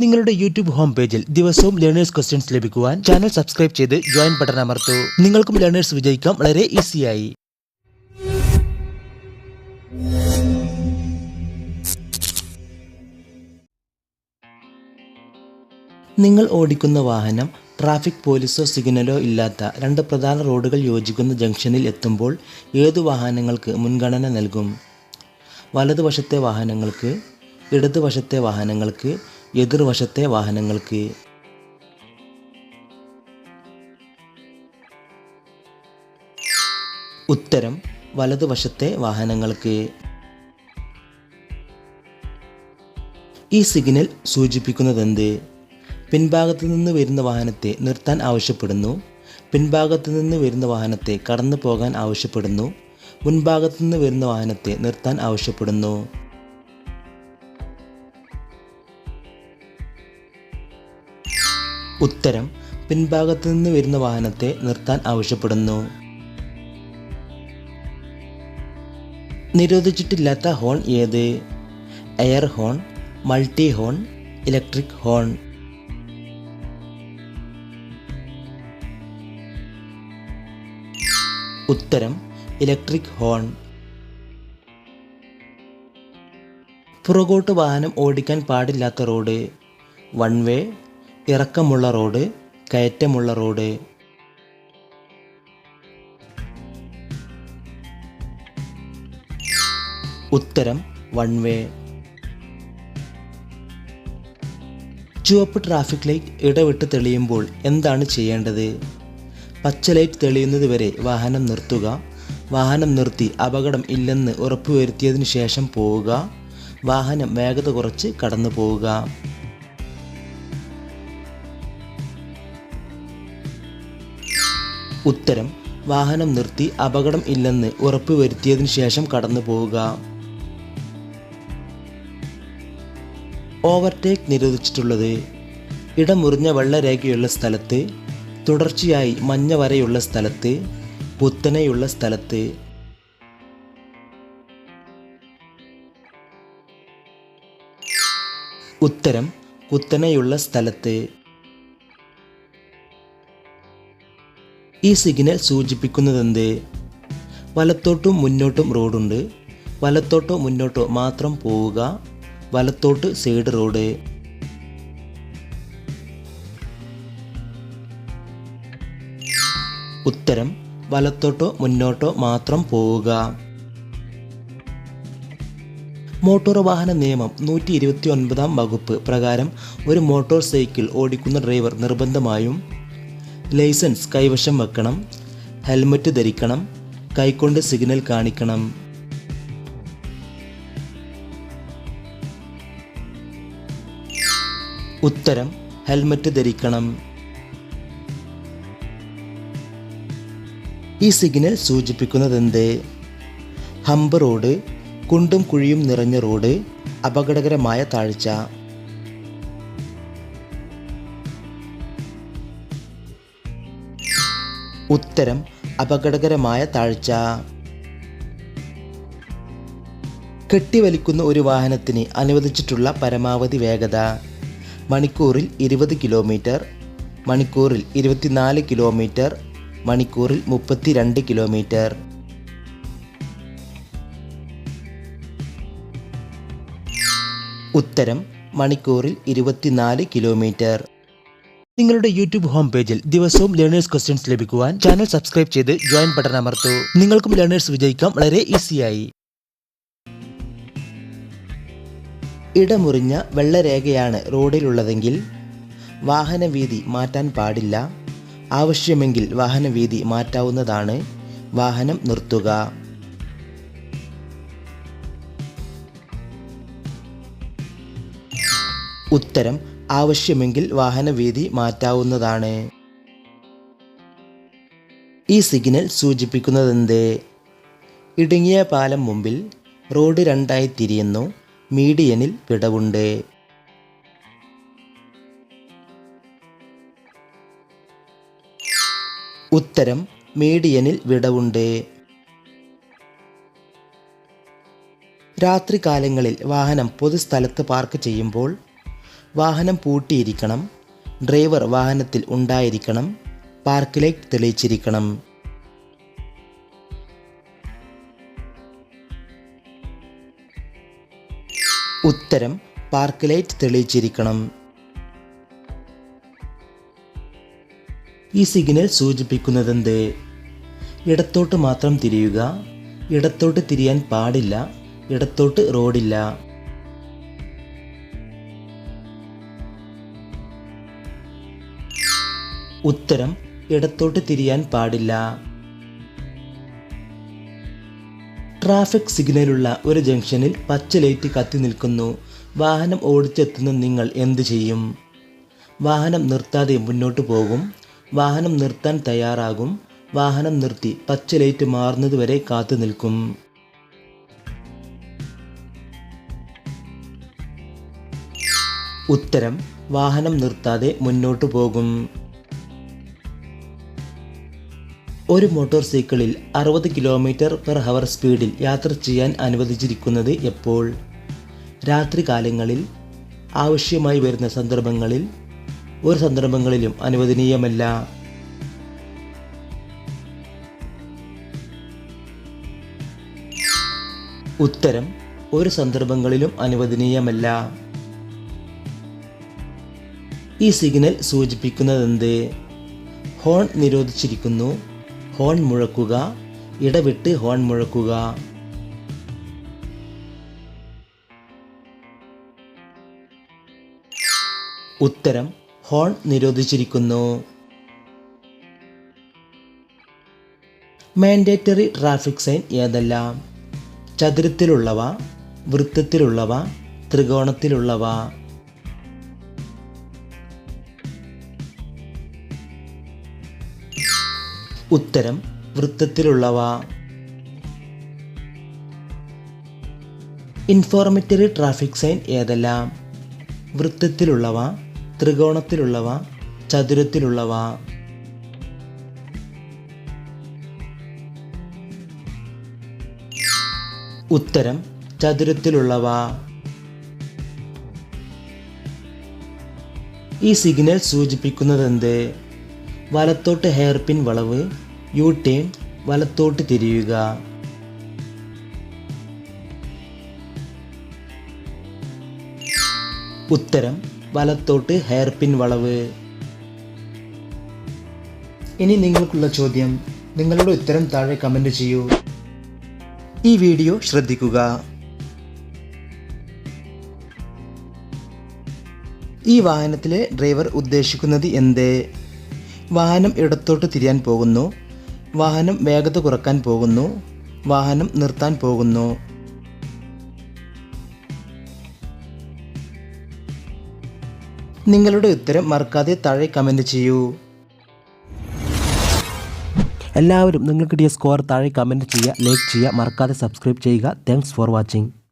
നിങ്ങളുടെ YouTube home പേജിൽ ദിവസവും ലേണേഴ്സ് ക്വസ്റ്റ്യൻസ് ലഭിക്കുവാൻ ചാനൽ സബ്സ്ക്രൈബ് ചെയ്ത് ജോയിൻ ബട്ടൺ അമർത്തൂ. നിങ്ങൾക്കും ലേണേഴ്സ് വിജയിക്കാം. വളരെ ഈസിയായി. നിങ്ങൾ ഓടിക്കുന്ന വാഹനം ട്രാഫിക് പോലീസോ സിഗ്നലോ ഇല്ലാത്ത രണ്ട് പ്രധാന റോഡുകൾ യോജിക്കുന്ന ജംഗ്ഷനിൽ എത്തുമ്പോൾ ഏതു വാഹനങ്ങൾക്ക് മുൻഗണന നൽകും? വലതുവശത്തെ വാഹനങ്ങൾക്ക് ഇടതുവശത്തെ വാഹനങ്ങൾക്ക് എതിർവശത്തെ വാഹനങ്ങൾക്ക്. ഉത്തരം വലതുവശത്തെ വാഹനങ്ങൾക്ക്. ഈ സിഗ്നൽ സൂചിപ്പിക്കുന്നതെന്ത്? പിൻഭാഗത്തു നിന്ന് വരുന്ന വാഹനത്തെ നിർത്താൻ ആവശ്യപ്പെടുന്നു. പിൻഭാഗത്തു നിന്ന് വരുന്ന വാഹനത്തെ കടന്നു പോകാൻ ആവശ്യപ്പെടുന്നു. മുൻഭാഗത്തു നിന്ന് വരുന്ന വാഹനത്തെ നിർത്താൻ ആവശ്യപ്പെടുന്നു. ഉത്തരം പിൻഭാഗത്തു നിന്ന് വരുന്ന വാഹനത്തെ നിർത്താൻ ആവശ്യപ്പെടുന്നു. നിരോധിച്ചിട്ടില്ലാത്ത ഹോൺ ഏത്? Air horn multi horn electric horn. ഉത്തരം ഇലക്ട്രിക് ഹോൺ. പുറകോട്ട് വാഹനം ഓടിക്കാൻ പാടില്ലാത്ത റോഡ്. വൺ വേ ഇറക്കമുള്ള റോഡ് കയറ്റമുള്ള റോഡ്. ഉത്തരം വൺ വേ ചുവപ്പ് ട്രാഫിക് ലൈറ്റ് ഇടവിട്ട് തെളിയുമ്പോൾ എന്താണ് ചെയ്യേണ്ടത്? പച്ച ലൈറ്റ് തെളിയുന്നത് വരെ വാഹനം നിർത്തുക. വാഹനം നിർത്തി അപകടം ഇല്ലെന്ന് ഉറപ്പുവരുത്തിയതിനു ശേഷം പോവുക. വാഹനം വേഗത കുറച്ച് കടന്നു പോവുക ഉത്തരം വാഹനം നിർത്തി അപകടം ഇല്ലെന്ന് ഉറപ്പുവരുത്തിയതിനു ശേഷം കടന്നു പോവുക. ഓവർടേക്ക് നിരോധിച്ചിട്ടുള്ളത് ഇടമുറിഞ്ഞ വെള്ളരേഖയുള്ള സ്ഥലത്ത് തുടർച്ചയായി മഞ്ഞ വരയുള്ള സ്ഥലത്ത് കുത്തനെയുള്ള സ്ഥലത്ത്. ഉത്തരം കുത്തനെയുള്ള സ്ഥലത്ത്. ഈ സിഗ്നൽ സൂചിപ്പിക്കുന്നതെന്ത്? വലത്തോട്ടും മുന്നോട്ടും റോഡുണ്ട്. വലത്തോട്ടോ മുന്നോട്ടോ മാത്രം പോവുക. വലത്തോട്ട് സൈഡ് റോഡ്. ഉത്തരം വലത്തോട്ടോ മുന്നോട്ടോ മാത്രം പോവുക. മോട്ടോർ വാഹന നിയമം നൂറ്റി ഇരുപത്തി ഒൻപതാം വകുപ്പ് പ്രകാരം ഒരു മോട്ടോർ സൈക്കിൾ ഓടിക്കുന്ന ഡ്രൈവർ നിർബന്ധമായും ലൈസൻസ് കൈവശം വെക്കണം. ഹെൽമറ്റ് ധരിക്കണം. കൈകൊണ്ട് സിഗ്നൽ കാണിക്കണം. ഉത്തരം ഹെൽമറ്റ് ധരിക്കണം. ഈ സിഗ്നൽ സൂചിപ്പിക്കുന്നത് സൂചിപ്പിക്കുന്നതെന്ത്? ഹമ്പ് റോഡ് കുണ്ടും കുഴിയും നിറഞ്ഞ റോഡ് അപകടകരമായ താഴ്ച. ഉത്തരം അപകടകരമായ താഴ്ച. കെട്ടിവലിക്കുന്ന ഒരു വാഹനത്തിന് അനുവദിച്ചിട്ടുള്ള പരമാവധി വേഗത. മണിക്കൂറിൽ ഇരുപത് കിലോമീറ്റർ മണിക്കൂറിൽ ഇരുപത്തിനാല് കിലോമീറ്റർ മണിക്കൂറിൽ മുപ്പത്തിരണ്ട് കിലോമീറ്റർ. ഉത്തരം മണിക്കൂറിൽ ഇരുപത്തിനാല് കിലോമീറ്റർ. നിങ്ങളുടെ യൂട്യൂബ് ഹോം പേജിൽ ദിവസവും ലേണേഴ്സ് ക്വസ്റ്റ്യൻസ് ലഭിക്കുവാൻ ചാനൽ സബ്സ്ക്രൈബ് ചെയ്ത് ജോയിൻ ബട്ടൺ അമർത്തു. നിങ്ങൾക്കും ലേണേഴ്സ് വിജയിക്കാം. വളരെ ഈസിയായി. ഇടമുറിഞ്ഞ വെള്ളരേഖയാണ് റോഡിലുള്ളതെങ്കിൽ വാഹനവീതി മാറ്റാൻ പാടില്ല. ആവശ്യമെങ്കിൽ വാഹന വാഹനവീതി മാറ്റാവുന്നതാണ്. വാഹനം നിർത്തുക. ഉത്തരം ആവശ്യമെങ്കിൽ വാഹനവീതി മാറ്റാവുന്നതാണ്. ഈ സിഗ്നൽ സൂചിപ്പിക്കുന്നതെന്ത്? ഇടുങ്ങിയ പാലം മുമ്പിൽ റോഡ് രണ്ടായി തിരിയുന്നു. മീഡിയനിൽ വിടവുണ്ട് ഉത്തരം മീഡിയനിൽ വിടവുണ്ട്. രാത്രികാലങ്ങളിൽ വാഹനം പൊതുസ്ഥലത്ത് പാർക്ക് ചെയ്യുമ്പോൾ വാഹനം പൂട്ടിയിരിക്കണം. ഡ്രൈവർ വാഹനത്തിൽ ഉണ്ടായിരിക്കണം. പാർക്ക് ലൈറ്റ് തെളിയിച്ചിരിക്കണം. ഉത്തരം പാർക്ക് ലൈറ്റ് തെളിയിച്ചിരിക്കണം. ഈ സിഗ്നൽ സൂചിപ്പിക്കുന്നതെന്ത്? ഇടത്തോട്ട് മാത്രം തിരിയുക ഇടത്തോട്ട് തിരിയാൻ പാടില്ല ഇടത്തോട്ട് റോഡില്ല. ഉത്തരം ഇടത്തോട്ട് തിരിയാൻ പാടില്ല. ട്രാഫിക് സിഗ്നലുള്ള ഒരു ജംഗ്ഷനിൽ പച്ച ലൈറ്റ് കത്തി നിൽക്കുന്നു. വാഹനം ഓടിച്ചെത്തുന്ന നിങ്ങൾ എന്തു ചെയ്യും? വാഹനം നിർത്താതെ മുന്നോട്ട് പോകും. വാഹനം നിർത്താൻ തയ്യാറാകും. വാഹനം നിർത്തി പച്ച ലൈറ്റ് മാറുന്നതുവരെ കാത്തു നിൽക്കും. ഉത്തരം വാഹനം നിർത്താതെ മുന്നോട്ട് പോകും. ഒരു മോട്ടോർ സൈക്കിളിൽ അറുപത് കിലോമീറ്റർ പെർ ഹവർ സ്പീഡിൽ യാത്ര ചെയ്യാൻ അനുവദിച്ചിരിക്കുന്നത് എപ്പോൾ? രാത്രികാലങ്ങളിൽ ആവശ്യമായി വരുന്ന സന്ദർഭങ്ങളിൽ ഒരു സന്ദർഭങ്ങളിലും അനുവദനീയമല്ല. ഉത്തരം ഒരു സന്ദർഭങ്ങളിലും അനുവദനീയമല്ല. ഈ സിഗ്നൽ സൂചിപ്പിക്കുന്നതെന്ത്? ഹോൺ നിരോധിച്ചിരിക്കുന്നു. ഹോൺ മുഴക്കുക ഇടവിട്ട് ഹോൺ മുഴക്കുക. ഉത്തരം ഹോൺ നിരോധിച്ചിരിക്കുന്നു. മാൻഡേറ്ററി ട്രാഫിക് സൈൻ ഏതെല്ലാം? ചതുരത്തിലുള്ളവ വൃത്തത്തിലുള്ളവ ത്രികോണത്തിലുള്ളവ. ഉത്തരം വൃത്തത്തിലുള്ളവ. ഇൻഫോർമേറ്ററി ട്രാഫിക് സൈൻ ഏതെല്ലാം? വൃത്തത്തിലുള്ളവ ത്രികോണത്തിലുള്ളവ ചതുരത്തിലുള്ളവ. ഉത്തരം ചതുരത്തിലുള്ളവ. ഈ സിഗ്നൽ സൂചിപ്പിക്കുന്നത് സൂചിപ്പിക്കുന്നതെന്ത്? വലത്തോട്ട് ഹെയർ പിൻ വളവ് യു ടേൺ വലത്തോട്ട് തിരിയുക. ഉത്തരം വലത്തോട്ട് ഹെയർ പിൻ വളവ്. ഇനി നിങ്ങൾക്കുള്ള ചോദ്യം. നിങ്ങളുടെ ഉത്തരം താഴെ കമന്റ് ചെയ്യൂ. ഈ വീഡിയോ ശ്രദ്ധിക്കുക. ഈ വാഹനത്തിലെ ഡ്രൈവർ ഉദ്ദേശിക്കുന്നത് എന്ത്? വാഹനം ഇടത്തോട്ട് തിരിയാൻ പോകുന്നു. വാഹനം വേഗത കുറയ്ക്കാൻ പോകുന്നു. വാഹനം നിർത്താൻ പോകുന്നു. നിങ്ങളുടെ ഉത്തരം മറക്കാതെ താഴെ കമന്റ് ചെയ്യൂ. എല്ലാവരും നിങ്ങൾക്ക് കിട്ടിയ സ്കോർ താഴെ കമന്റ് ചെയ്യുക ലൈക്ക് ചെയ്യുക മറക്കാതെ സബ്സ്ക്രൈബ് ചെയ്യുക. Thanks for watching